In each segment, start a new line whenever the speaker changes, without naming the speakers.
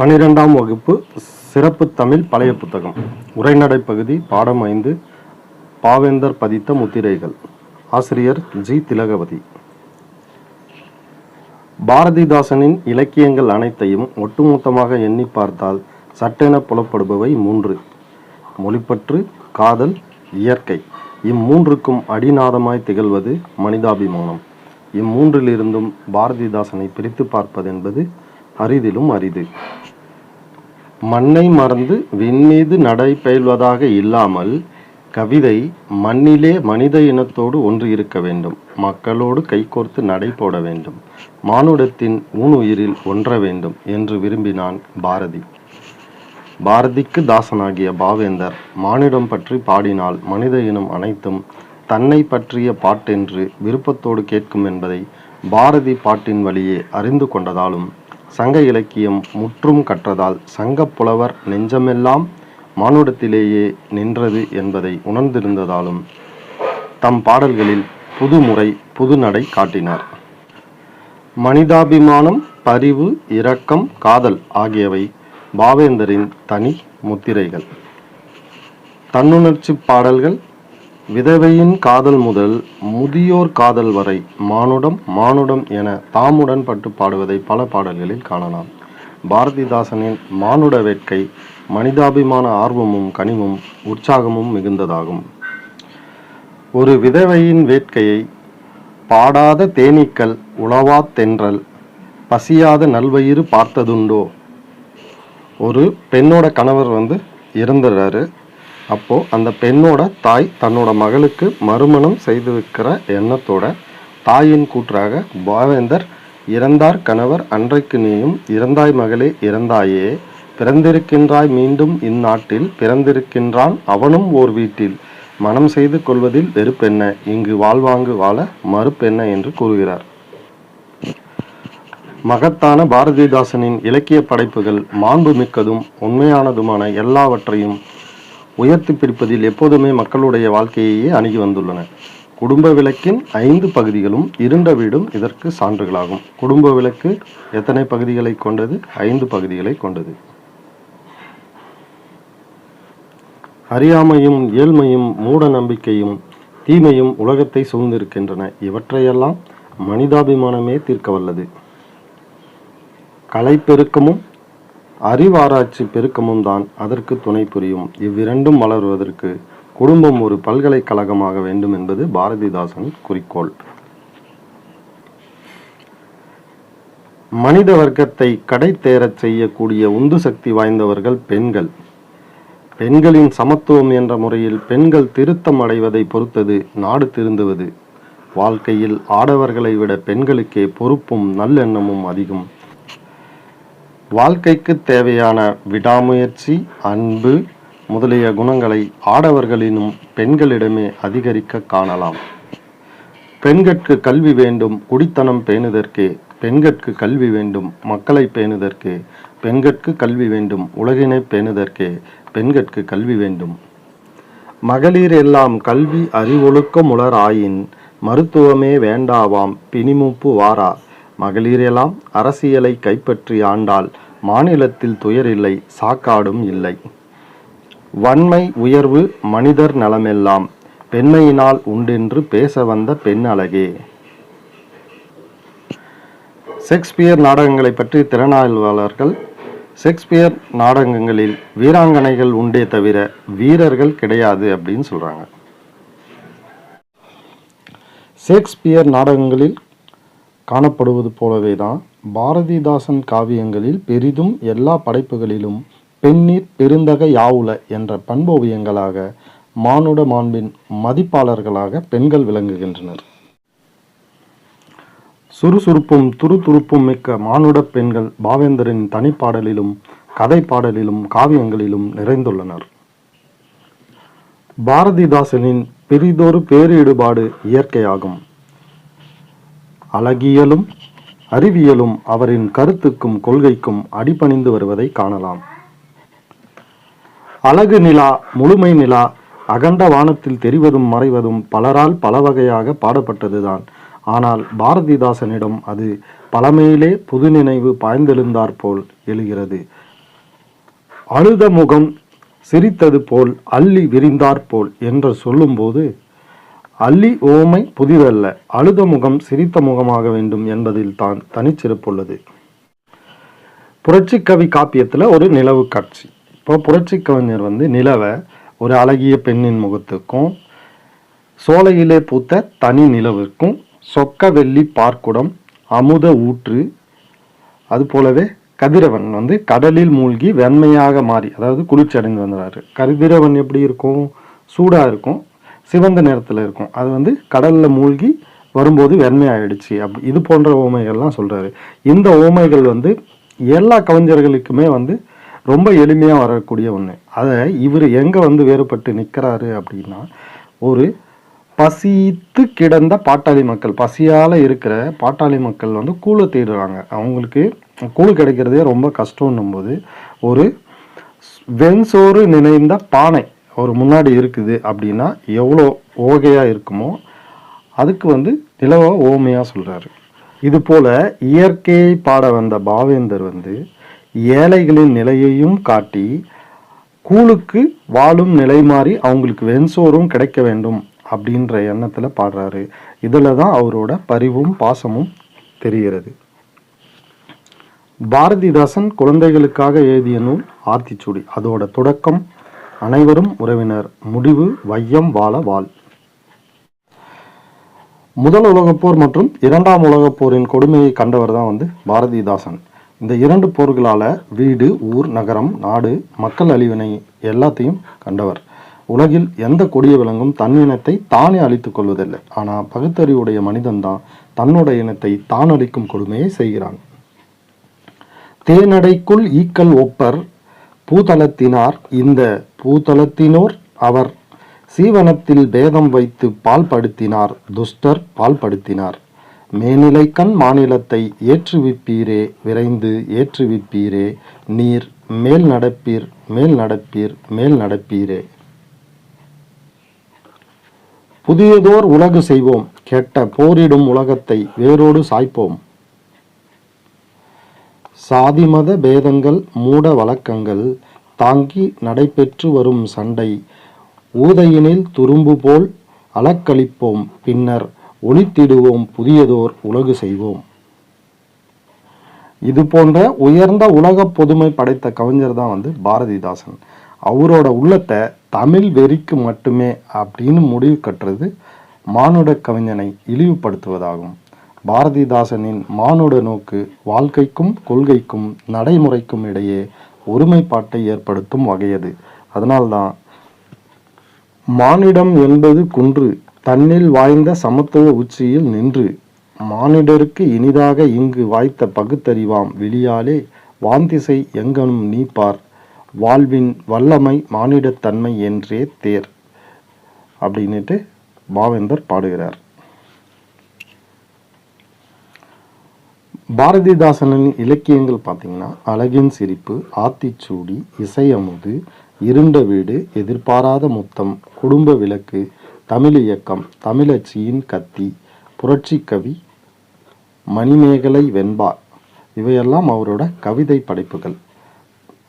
பனிரெண்டாம் வகுப்பு சிறப்பு தமிழ் பழைய புத்தகம் உரைநடை பகுதி பாடம் ஐந்து பாவேந்தர் பதித்த முத்திரைகள் ஆசிரியர் ஜி திலகவதி பாரதிதாசனின் இலக்கியங்கள் அனைத்தையும் ஒட்டுமொத்தமாக எண்ணி பார்த்தால் சட்டென புலப்படுபவை மூன்று மொழிப்பற்று காதல் இயற்கை இம்மூன்றுக்கும் அடிநாதமாய் திகழ்வது மனிதாபிமானம் இம்மூன்றிலிருந்தும் பாரதிதாசனை பிரித்து பார்ப்பதென்பது அரிதிலும் அரிது மண்ணை மறந்து விண்மீது நடை பயில்வதாக இல்லாமல் கவிதை மண்ணிலே மனித இனத்தோடு ஒன்று இருக்க வேண்டும் மக்களோடு கைகோர்த்து நடை போட வேண்டும் மானுடத்தின் ஊனுயிரில் ஒன்ற வேண்டும் என்று விரும்பினான் பாரதி பாரதிக்கு தாசனாகிய பாவேந்தர் மானிடம் பற்றி பாடினால் மனித இனம் அனைத்தும் தன்னை பற்றிய பாட்டென்று விருப்பத்தோடு கேட்கும் என்பதை பாரதி பாட்டின் வழியே அறிந்து கொண்டதாலும் சங்க இலக்கியம் முற்றும் கற்றதால் சங்க புலவர் நெஞ்சமெல்லாம் மானுடத்திலேயே நின்றது என்பதை உணர்ந்திருந்ததாலும் தம் பாடல்களில் புதுமுறை புதுநடை காட்டினார் மனிதாபிமானம் பரிவு இரக்கம் காதல் ஆகியவை பாவேந்தரின் தனி முத்திரைகள் தன்னுணர்ச்சி பாடல்கள் விதவையின் காதல் முதல் முதியோர் காதல் வரை மானுடம் மானுடம் என தாமுடன் பட்டு பாடுவதை பல பாடல்களில் காணலாம் பாரதிதாசனின் மானுட வேட்கை மனிதாபிமான ஆர்வமும் கனிமும் உற்சாகமும் மிகுந்ததாகும் ஒரு விதவையின் வேட்கையை பாடாத தேனீக்கள் உழவா தென்றல் பசியாத நல்வயிறு பார்த்ததுண்டோ ஒரு பெண்ணோட கணவர் வந்து இறந்துடுறாரு அப்போது அந்த பெண்ணோட தாய் தன்னோட மகளுக்கு மறுமணம் செய்து வைக்கிற எண்ணத்தோட தாயின் கூற்றாக பாவேந்தர் இறந்தார் கணவர் அன்றைக்கு நீயும் இறந்தாய் மகளே இறந்தாயே பிறந்திருக்கின்றாய் மீண்டும் இந்நாட்டில் பிறந்திருக்கின்றான் அவனும் ஓர் வீட்டில் மனம் செய்து கொள்வதில் வெறுப்பென்ன இங்கு வாழ்வாங்கு வாழ மறுப்பென்ன என்று கூறுகிறார் மகத்தான பாரதிதாசனின் இலக்கிய படைப்புகள் மாண்புமிக்கதும் உண்மையானதுமான எல்லாவற்றையும் உயர்த்தி பிடிப்பதில் எப்போதுமே மக்களுடைய வாழ்க்கையையே அணுகி வந்துள்ளன குடும்ப விளக்கின் ஐந்து பகுதிகளும் இருண்ட வீடும் இதற்கு சான்றுகளாகும் குடும்ப விளக்கு எத்தனை பகுதிகளை கொண்டது ஐந்து பகுதிகளை கொண்டது அறியாமையும் ஏழ்மையும் மூட நம்பிக்கையும் தீமையும் உலகத்தை சூழ்ந்திருக்கின்றன இவற்றையெல்லாம் மனிதாபிமானமே தீர்க்க வல்லது கலைப்பெருக்கமும் அறிவாராய்ச்சி பெருக்கமும் தான் அதற்கு துணை புரியும் இவ்விரண்டும் வளருவதற்கு குடும்பம் ஒரு பல்கலைக்கழகமாக வேண்டும் என்பது பாரதிதாசன் குறிக்கோள் மனித வர்க்கத்தை கடை தேரச் செய்யக்கூடிய உந்து சக்தி வாய்ந்தவர்கள் பெண்கள் பெண்களின் சமத்துவம் என்ற முறையில் பெண்கள் திருத்தம் அடைவதை பொறுத்தது நாடு திருந்துவது வாழ்க்கையில் ஆடவர்களை விட பெண்களுக்கே பொறுப்பும் நல்லெண்ணமும் அதிகம் வாழ்க்கைக்கு தேவையான விடாமுயற்சி அன்பு முதலிய குணங்களை ஆடவர்களினும் பெண்களிடமே அதிகரிக்க காணலாம் பெண்கட்கு கல்வி வேண்டும் குடித்தனம் பேணுதற்கு பெண்கட்கு கல்வி வேண்டும் மக்களை பேணுதற்கு பெண்கட்கு கல்வி வேண்டும் உலகினை பேணுதற்கே பெண்கட்கு கல்வி வேண்டும் மகளிர் எல்லாம் கல்வி அறிவொழுக்கமுலர் ஆயின் மருத்துவமே வேண்டாவாம் பினிமுப்பு வாரா மகளிரெல்லாம் அரசியலை கைப்பற்றி ஆண்டால் மாநிலத்தில் துயர் இல்லை சாக்காடும் இல்லை வன்மை உயர்வு மனிதர் நலமெல்லாம் பெண்மையினால் உண்டென்று பேச வந்த பெண் அழகே ஷேக்ஸ்பியர் நாடகங்களை பற்றி திறனாய்வாளர்கள் ஷேக்ஸ்பியர் நாடகங்களில் வீராங்கனைகள் உண்டே தவிர வீரர்கள் கிடையாது அப்படின்னு சொல்றாங்க ஷேக்ஸ்பியர் நாடகங்களில் காணப்படுவது போலவே தான் பாரதிதாசன் காவியங்களில் பெரிதும் எல்லா படைப்புகளிலும் பெண்ணீர் பெருந்தக யாவுல என்ற பண்போவியங்களாக மானுட மாண்பின் மதிப்பாளர்களாக பெண்கள் விளங்குகின்றனர் சுறுசுறுப்பும் துருதுருப்பும் மிக்க மானுட பெண்கள் பாவேந்தரின் தனிப்பாடலிலும் கதை பாடலிலும் காவியங்களிலும் நிறைந்துள்ளனர் பாரதிதாசனின் பெரிதொரு பேரிடுபாடு இயற்கையாகும் அழகியலும் அறிவியலும் அவரின் கருத்துக்கும் கொள்கைக்கும் அடிபணிந்து வருவதை காணலாம் அழகு நிலா முழுமை நிலா அகண்ட வானத்தில் தெரிவதும் மறைவதும் பலரால் பல வகையாக பாடப்பட்டதுதான் ஆனால் பாரதிதாசனிடம் அது பழமையிலே புது நினைவு பாய்ந்தெழுந்தாற்போல் எழுகிறது அழுத முகம் சிரித்தது போல் அள்ளி விரிந்தாற்போல் என்று சொல்லும்போது அள்ளி ஓமை புதிதல்ல அழுத முகம் சிரித்த முகமாக வேண்டும் என்பதில் தான் தனிச்சிறப்புள்ளது புரட்சிக்கவி காப்பியத்தில் ஒரு நிலவு காட்சி இப்போ புரட்சி கவிஞர் வந்து நிலவை ஒரு அழகிய பெண்ணின் முகத்துக்கும் சோலையிலே பூத்த தனி நிலவிற்கும் சொக்க வெள்ளி பார்க்குடம் அமுத ஊற்று அது போலவே கதிரவன் வந்து கடலில் மூழ்கி வெண்மையாக மாறி அதாவது குளிர்ச்சி அடைந்து வந்துடுறாரு கதிரவன் எப்படி இருக்கும் சூடாக இருக்கும் சிவந்த நிறத்தில் இருக்கும் அது வந்து கடலில் மூழ்கி வரும்போது வெண்மையாயிடுச்சு அப்படி இது போன்ற ஓமைகள்லாம் சொல்கிறாரு இந்த ஓமைகள் வந்து எல்லா கவிஞர்களுக்குமே வந்து ரொம்ப எளிமையாக வரக்கூடிய ஒன்று அதை இவர் எங்கே வந்து வேறுபட்டு நிற்கிறாரு அப்படின்னா ஒரு பசித்து கிடந்த பாட்டாளி மக்கள் பசியால் இருக்கிற பாட்டாளி மக்கள் வந்து கூழை தேடுறாங்க அவங்களுக்கு கூழ் கிடைக்கிறதே ரொம்ப கஷ்டம்னும்போது ஒரு வெண்சோறு நினைந்த பானை ஒரு முன்னாடி இருக்குது அப்படின்னா எவ்வளோ ஓகையாக இருக்குமோ அதுக்கு வந்து நிலவாக ஓமையாக சொல்கிறாரு இது போல் இயற்கையை பாட வந்த பாவேந்தர் வந்து ஏழைகளின் நிலையையும் காட்டி கூழுக்கு வாழும் நிலை மாறி அவங்களுக்கு வெண்சோறும் கிடைக்க வேண்டும் அப்படின்ற எண்ணத்தில் பாடுறாரு இதில் தான் அவரோட பரிவும் பாசமும் தெரிகிறது பாரதிதாசன் குழந்தைகளுக்காக எழுதிய நூல் ஆர்த்திச்சூடி அதோட தொடக்கம் அனைவரும் உறவினர் முடிவு வையம் வாழ வாழ் முதல் உலகப்போர் போர் மற்றும் இரண்டாம் உலகப்போரின் போரின் கொடுமையை கண்டவர் தான் வந்து பாரதிதாசன் இந்த இரண்டு போர்களால் வீடு ஊர் நகரம் நாடு மக்கள் அழிவினை எல்லாத்தையும் கண்டவர் உலகில் எந்த கொடிய விலங்கும் தன் இனத்தை தானே அழித்துக் கொள்வதில்லை ஆனால் பகுத்தறிவுடைய மனிதன்தான் தன்னோட இனத்தை தான் அழிக்கும் கொடுமையை செய்கிறான் தேனடைக்குள் ஈக்கல் ஒப்பர் பூதளத்தினார் இந்த பூதளத்தினோர் அவர் சீவனத்தில் பேதம் வைத்து பால் படுத்தினார் துஷ்டர் பால் படுத்தினார் மேநிலை கண் மாநிலத்தை ஏற்றுவிப்பீரே விரைந்து ஏற்றுவிப்பீரே நீர் மேல் நடப்பீர் மேல் நடப்பீர் மேல் நடப்பீரே புதியதோர் உலகு செய்வோம் கெட்ட போரிடும் உலகத்தை வேரோடு சாய்ப்போம் சாதிமத பேதங்கள் மூட வழக்கங்கள் தாங்கி நடைபெற்று வரும் சண்டை ஊதையினில் துரும்பு போல் அலக்களிப்போம் பின்னர் ஒளித்திடுவோம் புதியதோர் உலகு செய்வோம் இது போன்ற உயர்ந்த உலக பொதுமை படைத்த கவிஞர் தான் வந்து பாரதிதாசன் அவரோட உள்ளத்தை தமிழ் வெறிக்கு மட்டுமே அப்படின்னு முடிவு கட்டுறது மானுட கவிஞனை இழிவுபடுத்துவதாகும் பாரதிதாசனின் மானுட நோக்கு வாழ்க்கைக்கும் கொள்கைக்கும் நடைமுறைக்கும் இடையே ஒருமைப்பாட்டை ஏற்படுத்தும் வகையது அதனால்தான் மானிடம் என்பது குன்று தன்னில் வாய்ந்த சமத்துவ உச்சியில் நின்று மானிடருக்கு இனிதாக இங்கு வாய்த்த பகுத்தறிவாம் வெளியாலே வாந்திசை எங்கனும் நீப்பார் வாழ்வின் வல்லமை மானிடத்தன்மை என்றே தேர் அப்படின்னுட்டு பாவேந்தர் பாடுகிறார் பாரதிதாசனின் இலக்கியங்கள் பார்த்திங்கன்னா அழகின் சிரிப்பு ஆத்திச்சூடி இசையமுது இருண்ட வீடு எதிர்பாராத முத்தம் குடும்ப விளக்கு தமிழ் இயக்கம் தமிழச்சியின் கத்தி புரட்சி கவி மணிமேகலை வெண்பா இவையெல்லாம் அவரோட கவிதை படைப்புகள்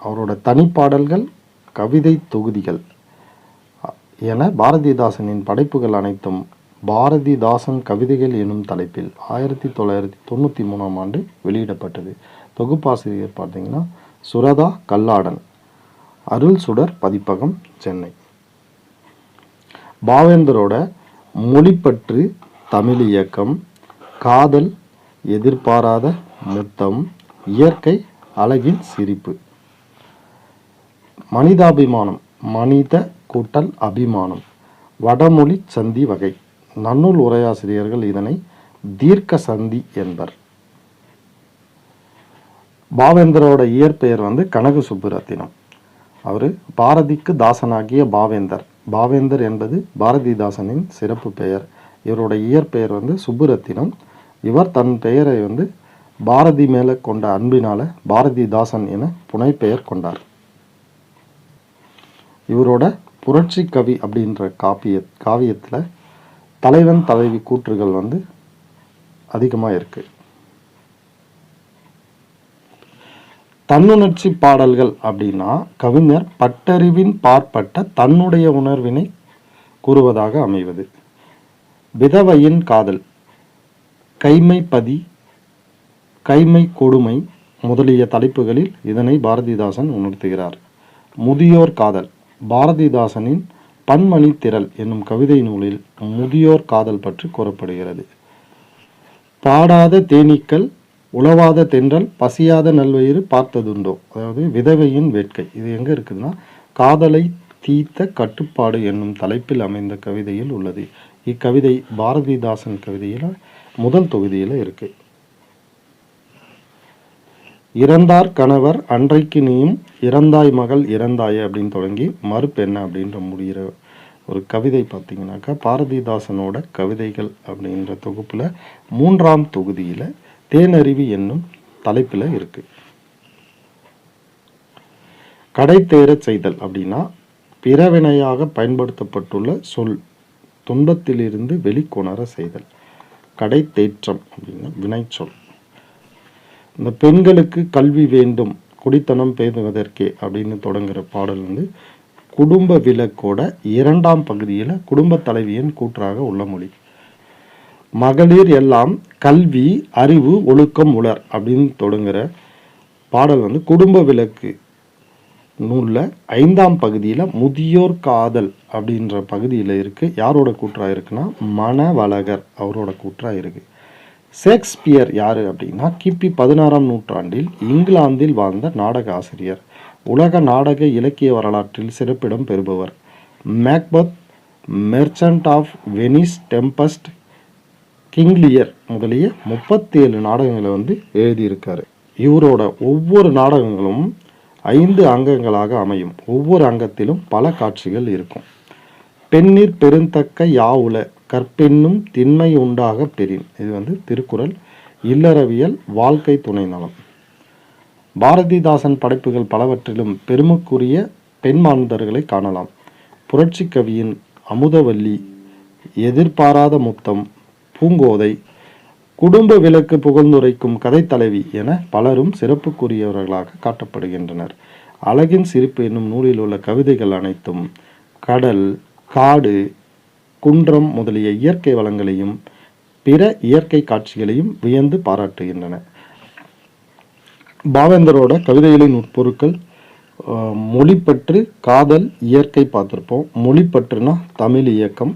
அவரோட தனிப்பாடல்கள் கவிதை தொகுதிகள் என பாரதிதாசனின் படைப்புகள் அனைத்தும் பாரதிதாசன் கவிதைகள் எனும் தலைப்பில் ஆயிரத்தி தொள்ளாயிரத்தி தொண்ணூற்றி மூணாம் ஆண்டு வெளியிடப்பட்டது தொகுப்பாசிரியர் பார்த்தீங்கன்னா சுரதா கல்லாடன் அருள் சுடர் பதிப்பகம் சென்னை பாவேந்தரோட மொழிப்பற்று தமிழ் இயக்கம் காதல் எதிர்பாராத முத்தம் இயற்கை அழகின் சிரிப்பு மனிதாபிமானம் மனித கூட்டல் அபிமானம் வடமொழி சந்தி வகை நன்னூல் உரையாசிரியர்கள் இதனை தீர்க்க சந்தி என்பர் பாவேந்தரோட இயற்பெயர் வந்து கனக சுப்புரத்தினம் அவர் பாரதிக்கு தாசனாகிய பாவேந்தர் பாவேந்தர் என்பது பாரதிதாசனின் சிறப்பு பெயர் இவரோட இயற்பெயர் வந்து சுப்புரத்தினம் இவர் தன் பெயரை வந்து பாரதி மேலே கொண்ட அன்பினால பாரதிதாசன் என புனைப்பெயர் கொண்டார் இவரோட புரட்சி கவி அப்படின்ற காப்பிய காவியத்தில் தலைவன் தலைவி கூற்றுகள் வந்து அதிகமாக இருக்கு தன்னுணர்ச்சி பாடல்கள் அப்படின்னா கவிஞர் பட்டறிவின் பார்ப்பட்ட தன்னுடைய உணர்வினை கூறுவதாக அமைவது விதவையின் காதல் கைமை பதி கைமை கொடுமை முதலிய தலைப்புகளில் இதனை பாரதிதாசன் உணர்த்துகிறார் முதியோர் காதல் பாரதிதாசனின் பன்மணி திரள் என்னும் கவிதை நூலில் முதியோர் காதல் பற்றி கூறப்படுகிறது பாடாத தேனீக்கள் உழவாத தென்றல் பசியாத நல்வயிறு பார்த்ததுண்டோ அதாவது விதவையின் வேட்கை இது எங்கே இருக்குதுன்னா காதலை தீத்த கட்டுப்பாடு என்னும் தலைப்பில் அமைந்த கவிதையில் உள்ளது இக்கவிதை பாரதிதாசன் கவிதையில் முதல் தொகுதியில் இருக்குது இறந்தார் கணவர் அன்றைக்கு நீயும் இறந்தாய் மகள் இறந்தாய் அப்படின்னு தொடங்கி மறுப்பு என்ன அப்படின்ற முடிகிற ஒரு கவிதை பார்த்திங்கனாக்கா பாரதிதாசனோட கவிதைகள் அப்படின்ற தொகுப்பில் மூன்றாம் தொகுதியில் தேனருவி என்னும் தலைப்பில் இருக்கு கடை தேரச் செய்தல் அப்படின்னா பிறவினையாக பயன்படுத்தப்பட்டுள்ள சொல் துன்பத்திலிருந்து வெளிக்கொணர செய்தல் கடை தேற்றம் அப்படின்னா வினைச்சொல் இந்த பெண்களுக்கு கல்வி வேண்டும் குடித்தனம் பேதுவதற்கே அப்படின்னு தொடங்குகிற பாடல் வந்து குடும்ப விளக்கோட இரண்டாம் பகுதியில் குடும்ப தலைவியின் கூற்றாக உள்ள மொழி மகளிர் எல்லாம் கல்வி அறிவு ஒழுக்கம் உலர் அப்படின்னு தொடங்குகிற பாடல் வந்து குடும்ப விளக்கு நூலில் ஐந்தாம் பகுதியில் முதியோர் காதல் அப்படின்ற பகுதியில் இருக்குது யாரோட கூற்றாக இருக்குன்னா மணவழகர் அவரோட கூற்றாக இருக்குது ஷேக்ஸ்பியர் யார் அப்படின்னா கிபி பதினாறாம் நூற்றாண்டில் இங்கிலாந்தில் வாழ்ந்த நாடக ஆசிரியர் உலக நாடக இலக்கிய வரலாற்றில் சிறப்பிடம் பெறுபவர் Macbeth merchant of Venice tempest King Lear முதலிய முப்பத்தி ஏழு நாடகங்களை வந்து எழுதியிருக்காரு இவரோட ஒவ்வொரு நாடகங்களும் ஐந்து அங்கங்களாக அமையும் ஒவ்வொரு அங்கத்திலும் பல காட்சிகள் இருக்கும் பெண்ணிற் பெருந்தக்க யாவுல கற்பெண்ணும் திண்மை உண்டாக பெரியும் இது வந்து திருக்குறள் இல்லறவியல் வாழ்க்கை துணை நலம் பாரதிதாசன் படைப்புகள் பலவற்றிலும் பெருமைக்குரிய பெண் காணலாம் புரட்சி கவியின் அமுதவல்லி எதிர்பாராத முத்தம் பூங்கோதை குடும்ப விளக்கு புகழ்ந்துரைக்கும் கதை தலைவி என பலரும் சிறப்புக்குரியவர்களாக காட்டப்படுகின்றனர் அழகின் சிரிப்பு என்னும் நூலில் உள்ள கவிதைகள் அனைத்தும் கடல் காடு குன்றம் முதலிய இயற்கை வளங்களையும் பிற இயற்கை காட்சிகளையும் வியந்து பாராட்டுகின்றன பாவேந்தரோட கவிதைகளின் உட்பொருட்கள் மொழிப்பற்று காதல் இயற்கை பார்த்துருப்போம் மொழிப்பற்றுனா தமிழ் இயக்கம்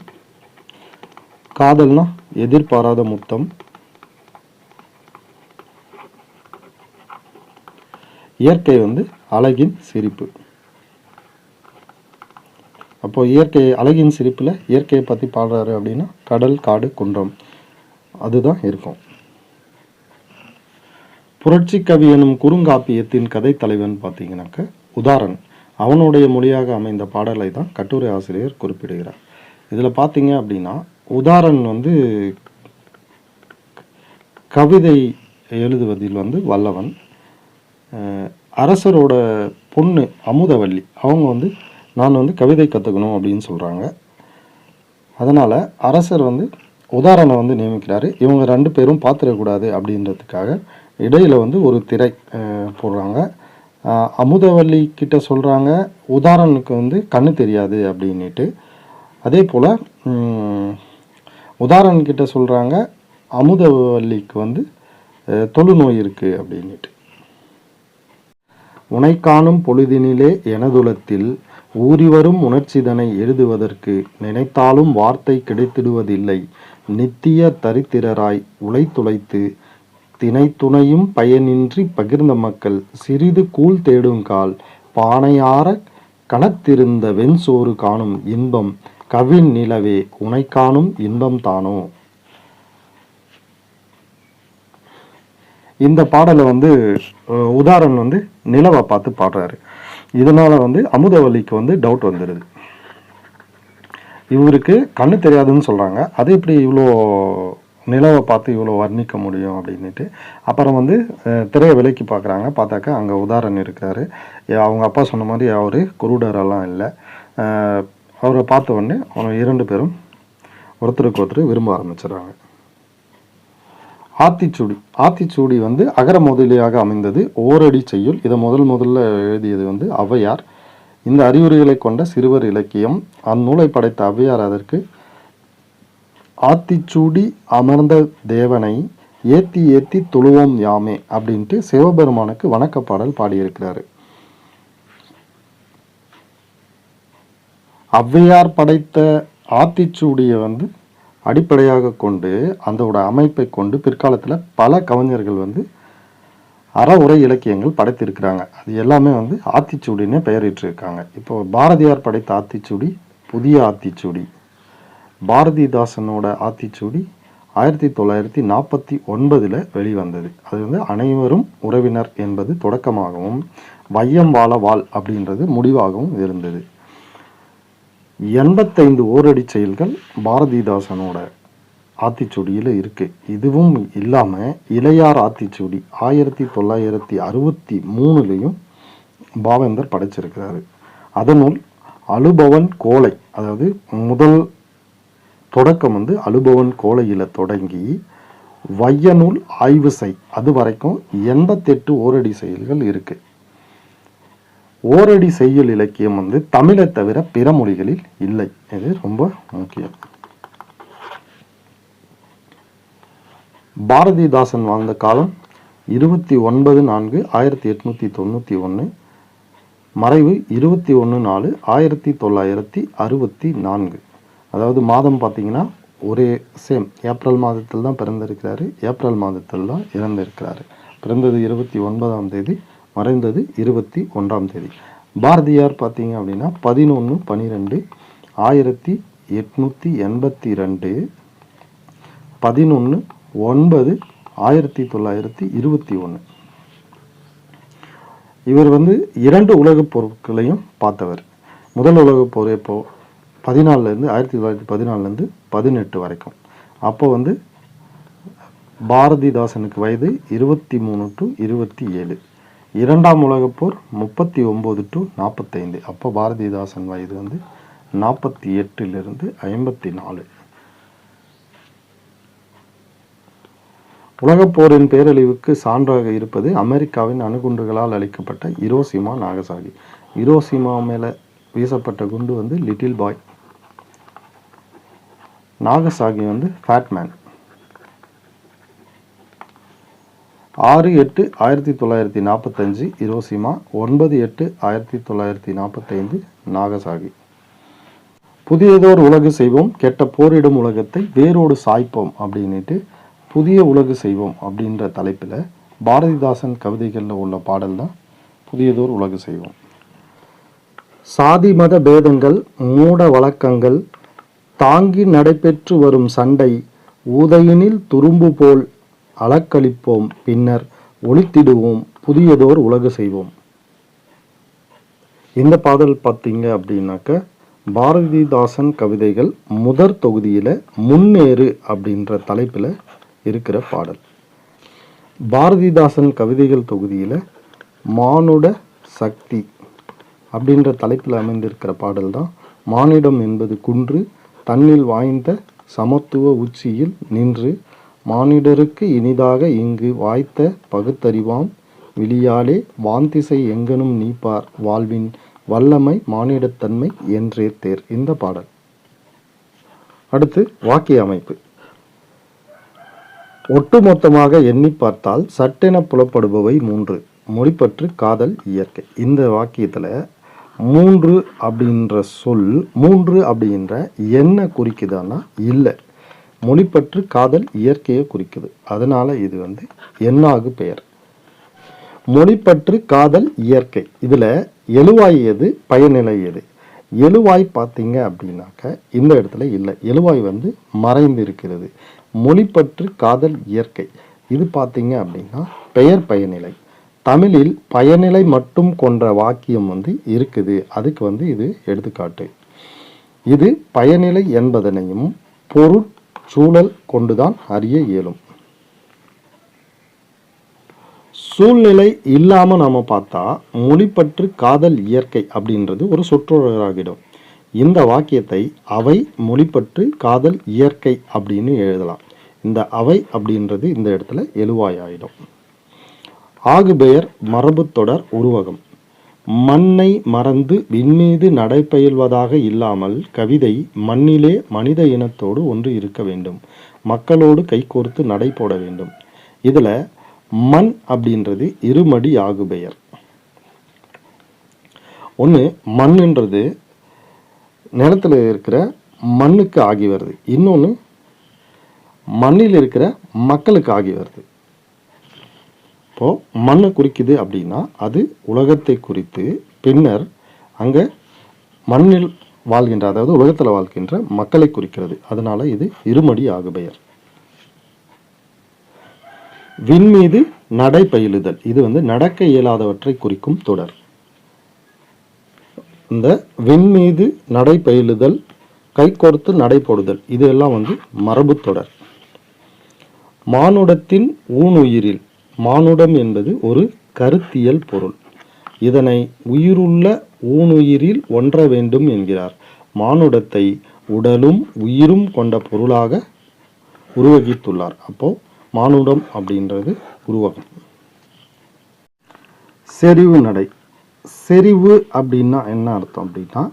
காதல்னா எதிர்பாராத முத்தம் இயற்கை வந்து அழகின் சிரிப்பு அப்போ இயற்கை அழகின் சிரிப்பில் இயற்கையை பற்றி பாடுறாரு அப்படின்னா கடல் காடு குன்றம் அதுதான் இருக்கும் புரட்சி கவி எனும் குறுங்காப்பியத்தின் கதை தலைவன் பார்த்தீங்கன்னாக்க உதாரன் அவனுடைய மொழியாக அமைந்த பாடலை தான் கட்டுரை ஆசிரியர் குறிப்பிடுகிறார் இதில் பார்த்தீங்க அப்படின்னா உதாரன் வந்து கவிதை எழுதுவதில் வந்து வல்லவன் அரசரோட பொண்ணு அமுதவல்லி அவங்க வந்து நான் வந்து கவிதை கற்றுக்கணும் அப்படின்னு சொல்கிறாங்க அதனால் அரசர் வந்து உதாரணம் வந்து நியமிக்கிறாரு இவங்க ரெண்டு பேரும் பார்த்துடக்கூடாது அப்படின்றதுக்காக இடையில் வந்து ஒரு திரை போடுறாங்க அமுதவல்லி கிட்ட சொல்கிறாங்க உதாரணனுக்கு வந்து கண்ணு தெரியாது அப்படின்ட்டு அதே போல் உதாரணன்கிட்ட சொல்கிறாங்க அமுதவல்லிக்கு வந்து தொழுநோய் இருக்குது அப்படின்ட்டு உனை காணும் பொழுதினிலே எனதுலத்தில் ஊறிவரும் உணர்ச்சிதனை எழுதுவதற்கு நினைத்தாலும் வார்த்தை கிடைத்திடுவதில்லை நித்திய தரித்திரராய் உழைத்துழைத்து துணையும் பயனின்றி பகிர்ந்த மக்கள் சிறிது கூழ் தேடும் கால் பானையார வெண் வெண்சோறு காணும் இன்பம் கவின் நிலவே உனை காணும் இன்பம் தானோ இந்த பாடலை வந்து உதாரணம் வந்து நிலவை பார்த்து பாடுறாரு இதனால வந்து அமுதவல்லிக்கு வந்து டவுட் வந்துடுது இவருக்கு கண்ணு தெரியாதுன்னு சொல்றாங்க அது எப்படி இவ்வளோ நிலவை பார்த்து இவ்வளோ வர்ணிக்க முடியும் அப்படின்ட்டு அப்புறம் வந்து திரையை விலைக்கு பார்க்குறாங்க பார்த்தாக்கா அங்கே உதாரணம் இருக்கார் அவங்க அப்பா சொன்ன மாதிரி அவர் குருடரெல்லாம் இல்லை அவரை பார்த்த உடனே அவங்க இரண்டு பேரும் ஒருத்தருக்கு ஒருத்தர் விரும்ப ஆரம்பிச்சிடுறாங்க ஆத்திச்சூடி ஆத்திச்சூடி வந்து அகர முதலியாக அமைந்தது ஓரடி செய்யுள் இதை முதல் முதல்ல எழுதியது வந்து ஔவையார் இந்த அறிவுரைகளை கொண்ட சிறுவர் இலக்கியம் அந்நூலை படைத்த ஔவையார் அதற்கு ஆத்திச்சூடி அமர்ந்த தேவனை ஏத்தி ஏத்தி தொழுவோம் யாமே அப்படின்ட்டு சிவபெருமானுக்கு வணக்க பாடல் பாடியிருக்கிறார் ஔவையார் படைத்த ஆத்திச்சூடியை வந்து அடிப்படையாக கொண்டு அதோட அமைப்பை கொண்டு பிற்காலத்தில் பல கவிஞர்கள் வந்து அற உரை இலக்கியங்கள் படைத்திருக்கிறாங்க அது எல்லாமே வந்து ஆத்திச்சூடின்னு பெயரிட்டிருக்காங்க இப்போ பாரதியார் படைத்த ஆத்திச்சூடி புதிய ஆத்திச்சூடி பாரதிதாசனோட ஆத்திச்சூடி ஆயிரத்தி தொள்ளாயிரத்தி நாற்பத்தி ஒன்பதில் வெளிவந்தது அது வந்து அனைவரும் உறவினர் என்பது தொடக்கமாகவும் வையம் வாழ வாழ் அப்படின்றது முடிவாகவும் இருந்தது எண்பத்தைந்து ஓரடி செயல்கள் பாரதிதாசனோட ஆத்திச்சூடியில் இருக்குது இதுவும் இல்லாமல் இளையார் ஆத்திச்சூடி ஆயிரத்தி தொள்ளாயிரத்தி அறுபத்தி மூணுலேயும் பாவேந்தர் படைச்சிருக்கிறாரு அதனுள் அலுபவன் கோலை அதாவது முதல் தொடக்கம் வந்து அலுபவன் கோலையில் தொடங்கி வையநூல் ஆய்வு செய் அது வரைக்கும் எண்பத்தெட்டு ஓரடி செயல்கள் இருக்கு ஓரடி செய்யுள் இலக்கியம் வந்து தமிழை தவிர பிற மொழிகளில் இல்லை இது ரொம்ப முக்கியம் பாரதிதாசன் வாழ்ந்த காலம் இருபத்தி ஒன்பது நான்கு ஆயிரத்தி எட்நூற்றி தொண்ணூற்றி ஒன்று மறைவு இருபத்தி ஒன்று நாலு ஆயிரத்தி தொள்ளாயிரத்தி அறுபத்தி நான்கு அதாவது மாதம் பார்த்தீங்கன்னா ஒரே சேம் ஏப்ரல் மாதத்தில் தான் பிறந்திருக்கிறாரு ஏப்ரல் மாதத்தில் தான் இறந்திருக்கிறாரு பிறந்தது இருபத்தி ஒன்பதாம் தேதி மறைந்தது இருபத்தி ஒன்றாம் தேதி பாரதியார் பார்த்தீங்க அப்படின்னா பதினொன்று பன்னிரெண்டு ஆயிரத்தி எட்நூற்றி எண்பத்தி ரெண்டு பதினொன்று ஒன்பது ஆயிரத்தி தொள்ளாயிரத்தி இருபத்தி ஒன்று இவர் வந்து இரண்டு உலகப் பொருட்களையும் பார்த்தவர் முதல் உலகப் போர் எப்போ பதினாலேருந்து ஆயிரத்தி தொள்ளாயிரத்தி பதினாலேருந்து பதினெட்டு வரைக்கும் அப்போ வந்து பாரதிதாசனுக்கு வயது இருபத்தி மூணு டு இருபத்தி ஏழு இரண்டாம் உலகப்போர் முப்பத்தி ஒம்பது டு நாற்பத்தைந்து அப்போ பாரதிதாசன் வயது வந்து நாற்பத்தி எட்டுலேருந்து ஐம்பத்தி நாலு உலகப்போரின் பேரழிவுக்கு சான்றாக இருப்பது அமெரிக்காவின் அணுகுண்டுகளால் அளிக்கப்பட்ட இரோசிமா நாகசாகி இரோசிமா மேலே வீசப்பட்ட குண்டு வந்து லிட்டில் பாய் நாகசாகி வந்து ஃபேட்மேன் ஆறு எட்டு ஆயிரத்தி தொள்ளாயிரத்தி நாற்பத்தஞ்சு இரோசிமா ஒன்பது எட்டு ஆயிரத்தி தொள்ளாயிரத்தி நாற்பத்தைந்து நாகசாகி புதியதோர் உலகு செய்வோம் கெட்ட போரிடும் உலகத்தை வேரோடு சாய்ப்போம் அப்படின்ட்டு புதிய உலகு செய்வோம் அப்படின்ற தலைப்பில் பாரதிதாசன் கவிதைகளில் உள்ள பாடல் தான் புதியதோர் உலகு செய்வோம் சாதி மத பேதங்கள் மூட வழக்கங்கள் தாங்கி நடைபெற்று வரும் சண்டை ஊதையினில் துரும்பு போல் அளக்களிப்போம் பின்னர் ஒழித்திடுவோம் புதியதோர் உலகு செய்வோம் இந்த பாடல் பார்த்தீங்க அப்படின்னாக்க பாரதிதாசன் கவிதைகள் முதற் தொகுதியில் முன்னேறு அப்படின்ற தலைப்பில் இருக்கிற பாடல் பாரதிதாசன் கவிதைகள் தொகுதியில் மானுட சக்தி அப்படின்ற தலைப்பில் அமைந்திருக்கிற பாடல் தான் மானிடம் என்பது குன்று தன்னில் வாய்ந்த சமத்துவ உச்சியில் நின்று மானிடருக்கு இனிதாக இங்கு வாய்த்த பகுத்தறிவாம் விழியாலே வாந்திசை எங்கனும் நீப்பார் வாழ்வின் வல்லமை மானிடத்தன்மை என்றே தேர் இந்த பாடல் அடுத்து வாக்கிய அமைப்பு ஒட்டுமொத்தமாக எண்ணி பார்த்தால் சட்டென புலப்படுபவை மூன்று மொழிப்பற்று காதல் இயற்கை இந்த வாக்கியத்தில் மூன்று அப்படின்ற சொல் மூன்று அப்படின்ற என்ன குறிக்குதான்னா இல்லை மொழிப்பற்று காதல் இயற்கையை குறிக்குது அதனால இது வந்து என்னாகு பெயர் மொழிப்பற்று காதல் இயற்கை இதில் எழுவாய் எது பயனிலை எது எழுவாய் பார்த்தீங்க அப்படின்னாக்க இந்த இடத்துல இல்லை எழுவாய் வந்து மறைந்து இருக்கிறது மொழிப்பற்று காதல் இயற்கை இது பார்த்தீங்க அப்படின்னா பெயர் பயனிலை தமிழில் பயனிலை மட்டும் கொன்ற வாக்கியம் வந்து இருக்குது அதுக்கு வந்து இது எடுத்துக்காட்டு இது பயனிலை என்பதனையும் பொருட்சூழல் கொண்டுதான் அறிய இயலும் சூழ்நிலை இல்லாமல் நாம் பார்த்தா மொழிப்பற்று காதல் இயற்கை அப்படின்றது ஒரு சொற்றொடராகிடும் இந்த வாக்கியத்தை அவை மொழிப்பற்று காதல் இயற்கை அப்படின்னு எழுதலாம் இந்த அவை அப்படின்றது இந்த இடத்துல எழுவாயாயிடும் ஆகுபெயர் தொடர் உருவகம் மண்ணை மறந்து விண்மீது நடைபயில்வதாக இல்லாமல் கவிதை மண்ணிலே மனித இனத்தோடு ஒன்று இருக்க வேண்டும் மக்களோடு கைகோர்த்து நடை போட வேண்டும் இதில் மண் அப்படின்றது இருமடி ஆகுபெயர் ஒன்று மண்ணுன்றது நிலத்தில் இருக்கிற மண்ணுக்கு ஆகி வருது இன்னொன்று மண்ணில் இருக்கிற மக்களுக்கு ஆகி வருது அப்போது மண்ணை குறிக்குது அப்படின்னா அது உலகத்தை குறித்து பின்னர் அங்கே மண்ணில் வாழ்கின்ற அதாவது உலகத்தில் வாழ்கின்ற மக்களை குறிக்கிறது அதனால இது இருமடி ஆகு பெயர் விண்மீது நடை பயிலுதல் இது வந்து நடக்க இயலாதவற்றை குறிக்கும் தொடர் இந்த விண் மீது நடைபயிலுதல் கை கைகோர்த்து நடை போடுதல் இதெல்லாம் வந்து மரபு தொடர் மானுடத்தின் ஊனுயிரில் மானுடம் என்பது ஒரு கருத்தியல் பொருள் இதனை உயிருள்ள ஊனுயிரில் ஒன்ற வேண்டும் என்கிறார் மானுடத்தை உடலும் உயிரும் கொண்ட பொருளாக உருவகித்துள்ளார் அப்போ மானுடம் அப்படின்றது உருவகம் செறிவு நடை செறிவு அப்படின்னா என்ன அர்த்தம் அப்படின்னா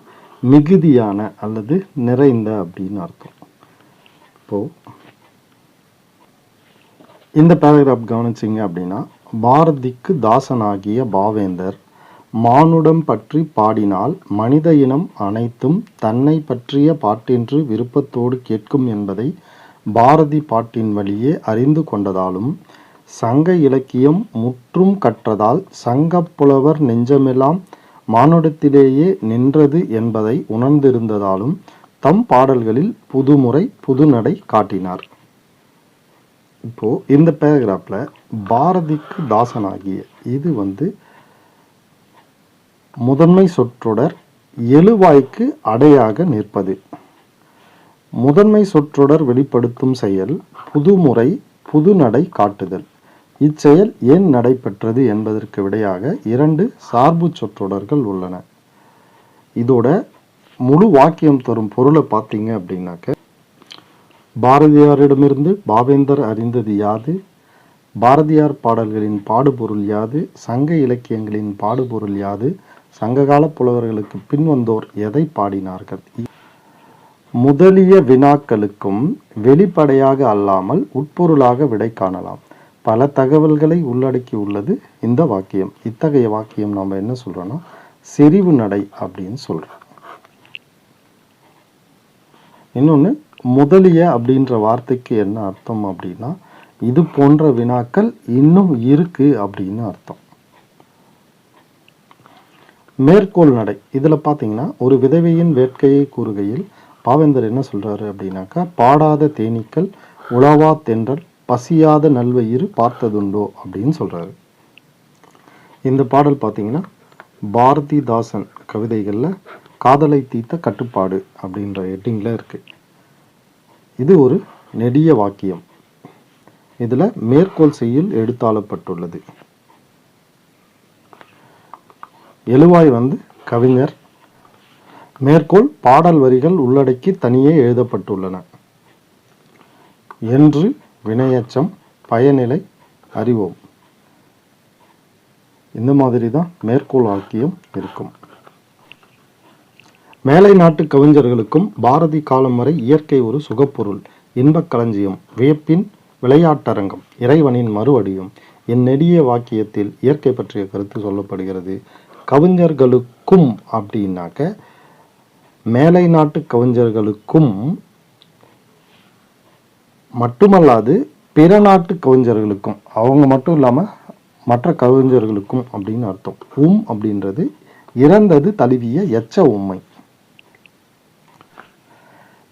மிகுதியான அல்லது நிறைந்த அப்படின்னு அர்த்தம் இப்போது இந்த பேராகிராஃப் கவனிச்சிங்க அப்படின்னா பாரதிக்கு தாசனாகிய பாவேந்தர் மானுடம் பற்றி பாடினால் மனித இனம் அனைத்தும் தன்னை பற்றிய பாட்டென்று விருப்பத்தோடு கேட்கும் என்பதை பாரதி பாட்டின் வழியே அறிந்து கொண்டதாலும் சங்க இலக்கியம் முற்றும் கற்றதால் சங்கப்புலவர் நெஞ்சமெல்லாம் மானுடத்திலேயே நின்றது என்பதை உணர்ந்திருந்ததாலும் தம் பாடல்களில் புதுமுறை புதுநடை காட்டினார் இப்போது இந்த பேராகிராஃபில் பாரதிக்கு தாசனாகிய இது வந்து முதன்மை சொற்றொடர் எழுவாய்க்கு அடையாக நிற்பது முதன்மை சொற்றொடர் வெளிப்படுத்தும் செயல் புதுமுறை புதுநடை காட்டுதல் இச்செயல் ஏன் நடைபெற்றது என்பதற்கு விடையாக இரண்டு சார்பு சொற்றொடர்கள் உள்ளன இதோட முழு வாக்கியம் தரும் பொருளை பார்த்தீங்க அப்படின்னாக்க பாரதியாரிடமிருந்து பாவேந்தர் அறிந்தது யாது பாரதியார் பாடல்களின் பாடுபொருள் யாது சங்க இலக்கியங்களின் பாடுபொருள் யாது சங்ககால புலவர்களுக்கு பின் வந்தோர் எதை பாடினார்கள் முதலிய வினாக்களுக்கும் வெளிப்படையாக அல்லாமல் உட்பொருளாக விடை காணலாம் பல தகவல்களை உள்ளடக்கி உள்ளது இந்த வாக்கியம் இத்தகைய வாக்கியம் நம்ம என்ன சொல்றோம்னா செறிவு நடை அப்படின்னு சொல்றோம் இன்னொன்று முதலிய அப்படின்ற வார்த்தைக்கு என்ன அர்த்தம் அப்படின்னா இது போன்ற வினாக்கள் இன்னும் இருக்கு அப்படின்னு அர்த்தம் மேற்கோள் நடை இதில் பார்த்தீங்கன்னா ஒரு விதவையின் வேட்கையை கூறுகையில் பாவேந்தர் என்ன சொல்றாரு அப்படின்னாக்கா பாடாத தேனீக்கள் உழவா தென்றல் பசியாத நல்வயிறு பார்த்ததுண்டோ அப்படின்னு சொல்றாரு இந்த பாடல் பார்த்தீங்கன்னா பாரதிதாசன் கவிதைகளில் காதலை தீர்த்த கட்டுப்பாடு அப்படின்ற ஹெட்டிங்கில் இருக்குது இது ஒரு நெடிய வாக்கியம் இதில் மேற்கோள் செய்யில் எடுத்தாளப்பட்டுள்ளது எழுவாய் வந்து கவிஞர் மேற்கோள் பாடல் வரிகள் உள்ளடக்கி தனியே எழுதப்பட்டுள்ளன என்று வினையச்சம் பயனிலை அறிவோம் இந்த மாதிரி தான் மேற்கோள் வாக்கியம் இருக்கும் மேலை நாட்டு கவிஞர்களுக்கும் பாரதி காலம் வரை இயற்கை ஒரு சுகப்பொருள் இன்பக் களஞ்சியம் வியப்பின் விளையாட்டரங்கம் இறைவனின் மறுவடியும் என் நெடிய வாக்கியத்தில் இயற்கை பற்றிய கருத்து சொல்லப்படுகிறது கவிஞர்களுக்கும் அப்படின்னாக்க மேலை நாட்டு கவிஞர்களுக்கும் மட்டுமல்லாது பிற நாட்டு கவிஞர்களுக்கும் அவங்க மட்டும் இல்லாமல் மற்ற கவிஞர்களுக்கும் அப்படின்னு அர்த்தம் உம் அப்படின்றது இறந்தது தழுவிய எச்ச உண்மை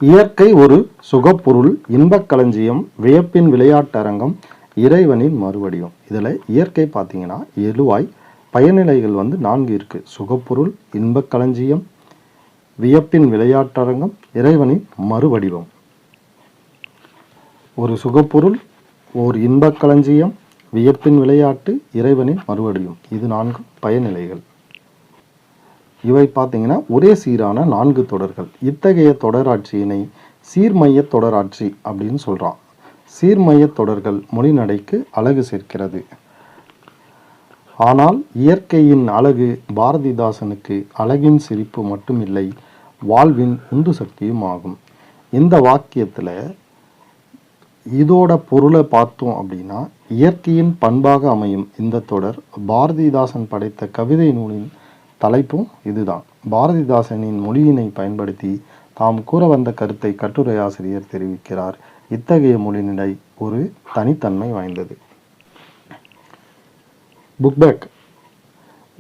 இயற்கை ஒரு சுகப்பொருள் இன்பக் களஞ்சியம் வியப்பின் விளையாட்டரங்கம் இறைவனின் மறுவடிவம் இதில் இயற்கை பார்த்தீங்கன்னா எழுவாய் பயனிலைகள் வந்து நான்கு இருக்குது சுகப்பொருள் இன்பக் களஞ்சியம் வியப்பின் விளையாட்டரங்கம் இறைவனின் மறுவடிவம் ஒரு சுகப்பொருள் ஓர் இன்பக் களஞ்சியம் வியப்பின் விளையாட்டு இறைவனின் மறுவடிவம் இது நான்கு பயனிலைகள் இவை பார்த்தீங்கன்னா ஒரே சீரான நான்கு தொடர்கள் இத்தகைய தொடராட்சியினை சீர்மைய தொடராட்சி அப்படின்னு சொல்கிறான் சீர்மைய தொடர்கள் மொழிநடைக்கு அழகு சேர்க்கிறது ஆனால் இயற்கையின் அழகு பாரதிதாசனுக்கு அழகின் சிரிப்பு மட்டும் இல்லை வாழ்வின் உந்து சக்தியும் ஆகும் இந்த வாக்கியத்தில் இதோட பொருளை பார்த்தோம் அப்படின்னா இயற்கையின் பண்பாக அமையும் இந்த தொடர் பாரதிதாசன் படைத்த கவிதை நூலின் தலைப்பும் இதுதான் பாரதிதாசனின் மொழியினை பயன்படுத்தி தாம் கூற வந்த கருத்தை கட்டுரை ஆசிரியர் தெரிவிக்கிறார் இத்தகைய மொழிநிலை ஒரு தனித்தன்மை வாய்ந்தது புக்பேக்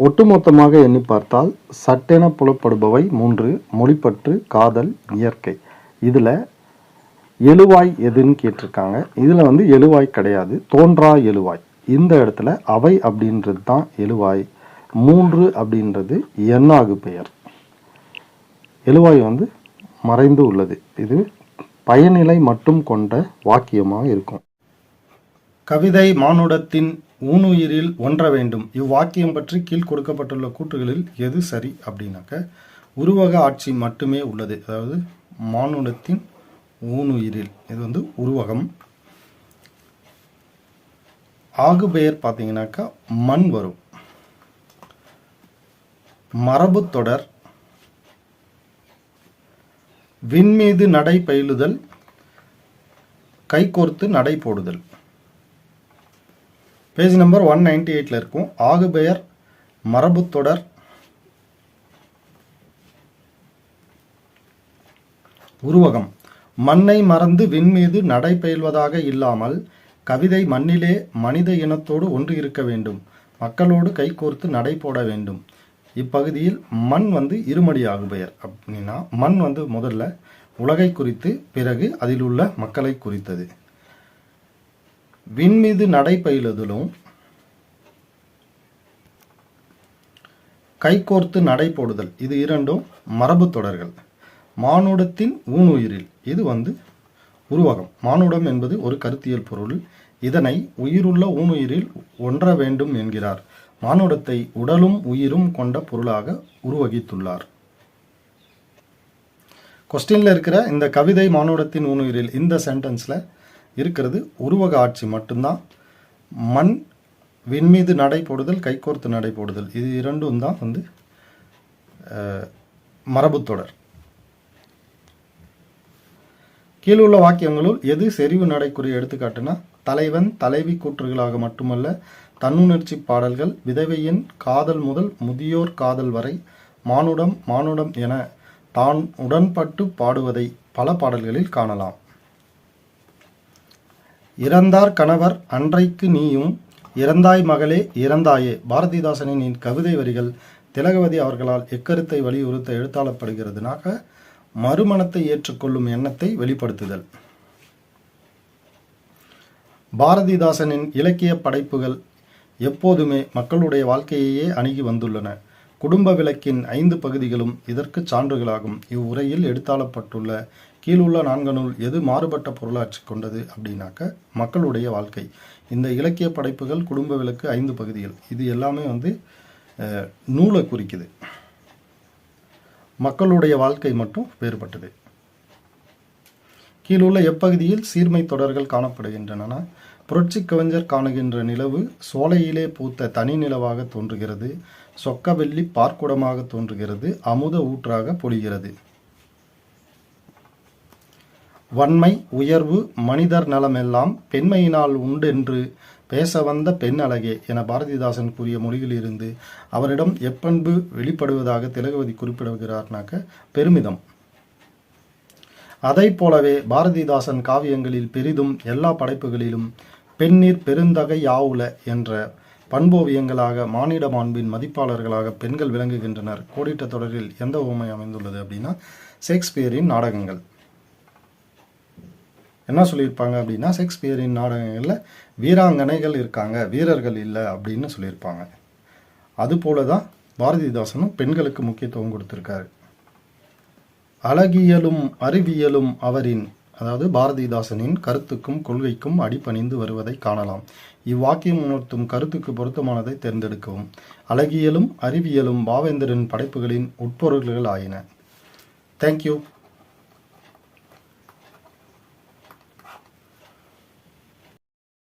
ஒட்டுமொத்தமாக எண்ணி பார்த்தால் சட்டென புலப்படுபவை மூன்று மொழிப்பற்று காதல் இயற்கை இதில் எழுவாய் எதுன்னு கேட்டிருக்காங்க இதில் வந்து எழுவாய் கிடையாது தோன்றா எழுவாய் இந்த இடத்துல அவை அப்படின்றது தான் எழுவாய் மூன்று அப்படின்றது எண்ணாகு பெயர் எழுவாய் வந்து மறைந்து உள்ளது இது பயனிலை மட்டும் கொண்ட வாக்கியமாக இருக்கும் கவிதை மானுடத்தின் ஊனுயிரில் ஒன்ற வேண்டும் இவ்வாக்கியம் பற்றி கீழ் கொடுக்கப்பட்டுள்ள கூற்றுகளில் எது சரி அப்படின்னாக்க உருவக ஆட்சி மட்டுமே உள்ளது அதாவது மானுடத்தின் ஊனுயிரில் இது வந்து உருவகம் ஆகு பெயர் பார்த்தீங்கன்னாக்கா மண் வரும் மரபுத்தொடர் விண்மீது நடை பயிலுதல் கைகோர்த்து நடை போடுதல் பேஜ் நம்பர் ஒன் நைன்டி எயிட்டில் இருக்கும் ஆகுபெயர் தொடர் உருவகம் மண்ணை மறந்து விண்மீது நடை பயில்வதாக இல்லாமல் கவிதை மண்ணிலே மனித இனத்தோடு ஒன்று இருக்க வேண்டும் மக்களோடு கைகோர்த்து நடை போட வேண்டும் இப்பகுதியில் மண் வந்து இருமடி பெயர் அப்படின்னா மண் வந்து முதல்ல உலகை குறித்து பிறகு அதில் உள்ள மக்களை குறித்தது விண்மீது நடைபயிலுதலும் கைகோர்த்து நடை போடுதல் இது இரண்டும் மரபு தொடர்கள் மானுடத்தின் ஊனுயிரில் இது வந்து உருவகம் மானுடம் என்பது ஒரு கருத்தியல் பொருள் இதனை உயிருள்ள ஊனுயிரில் ஒன்ற வேண்டும் என்கிறார் மானுடத்தை உடலும் உயிரும் கொண்ட பொருளாக உருவகித்துள்ளார் கொஸ்டின்ல இருக்கிற இந்த கவிதை மானுடத்தின் உணுயிரில் இந்த சென்டென்ஸ்ல இருக்கிறது உருவக ஆட்சி மட்டும்தான் மண் விண்மீது நடை போடுதல் கைகோர்த்து நடை போடுதல் இது இரண்டும் தான் வந்து மரபுத்தொடர் கீழுள்ள வாக்கியங்களுள் எது செறிவு நடைக்குரிய எடுத்துக்காட்டுனா தலைவன் தலைவி கூற்றுகளாக மட்டுமல்ல தன்னுணர்ச்சி பாடல்கள் விதவையின் காதல் முதல் முதியோர் காதல் வரை மானுடம் மானுடம் என தான் உடன்பட்டு பாடுவதை பல பாடல்களில் காணலாம் இறந்தார் கணவர் அன்றைக்கு நீயும் இறந்தாய் மகளே இறந்தாயே பாரதிதாசனின் கவிதை வரிகள் திலகவதி அவர்களால் எக்கருத்தை வலியுறுத்த எழுத்தாளப்படுகிறதுனாக மறுமணத்தை ஏற்றுக்கொள்ளும் எண்ணத்தை வெளிப்படுத்துதல் பாரதிதாசனின் இலக்கிய படைப்புகள் எப்போதுமே மக்களுடைய வாழ்க்கையையே அணுகி வந்துள்ளன குடும்ப விளக்கின் ஐந்து பகுதிகளும் இதற்கு சான்றுகளாகும் இவ்வுரையில் எடுத்தாளப்பட்டுள்ள கீழுள்ள நான்கு நூல் எது மாறுபட்ட பொருளாட்சி கொண்டது அப்படின்னாக்க மக்களுடைய வாழ்க்கை இந்த இலக்கிய படைப்புகள் குடும்ப விளக்கு ஐந்து பகுதிகள் இது எல்லாமே வந்து நூலை குறிக்குது மக்களுடைய வாழ்க்கை மட்டும் வேறுபட்டது கீழுள்ள எப்பகுதியில் சீர்மை தொடர்கள் காணப்படுகின்றன புரட்சி கவிஞர் காணுகின்ற நிலவு சோலையிலே பூத்த தனி நிலவாக தோன்றுகிறது சொக்கவெள்ளி பார்க்குடமாக தோன்றுகிறது அமுத ஊற்றாக பொழிகிறது வன்மை உயர்வு மனிதர் நலமெல்லாம் பெண்மையினால் உண்டென்று பேச வந்த பெண் அழகே என பாரதிதாசன் கூறிய இருந்து அவரிடம் எப்பண்பு வெளிப்படுவதாக திலகவதி குறிப்பிடுகிறார்னாக்க பெருமிதம் அதை போலவே பாரதிதாசன் காவியங்களில் பெரிதும் எல்லா படைப்புகளிலும் பெண்ணீர் பெருந்தகை யாவுல என்ற பண்போவியங்களாக மானிட மாண்பின் மதிப்பாளர்களாக பெண்கள் விளங்குகின்றனர் கோடிட்ட தொடரில் எந்த உவமை அமைந்துள்ளது அப்படின்னா ஷேக்ஸ்பியரின் நாடகங்கள் என்ன சொல்லியிருப்பாங்க அப்படின்னா ஷேக்ஸ்பியரின் நாடகங்களில் வீராங்கனைகள் இருக்காங்க வீரர்கள் இல்லை அப்படின்னு சொல்லியிருப்பாங்க அதுபோல தான் பாரதிதாசனும் பெண்களுக்கு முக்கியத்துவம் கொடுத்துருக்காரு அழகியலும் அறிவியலும் அவரின் அதாவது பாரதிதாசனின் கருத்துக்கும் கொள்கைக்கும் அடிப்பணிந்து வருவதை காணலாம் இவ்வாக்கியம் உணர்த்தும் கருத்துக்கு பொருத்தமானதை தேர்ந்தெடுக்கவும் அழகியலும் அறிவியலும் பாவேந்தரின் படைப்புகளின் உட்பொருள்கள் ஆயின தேங்க்யூ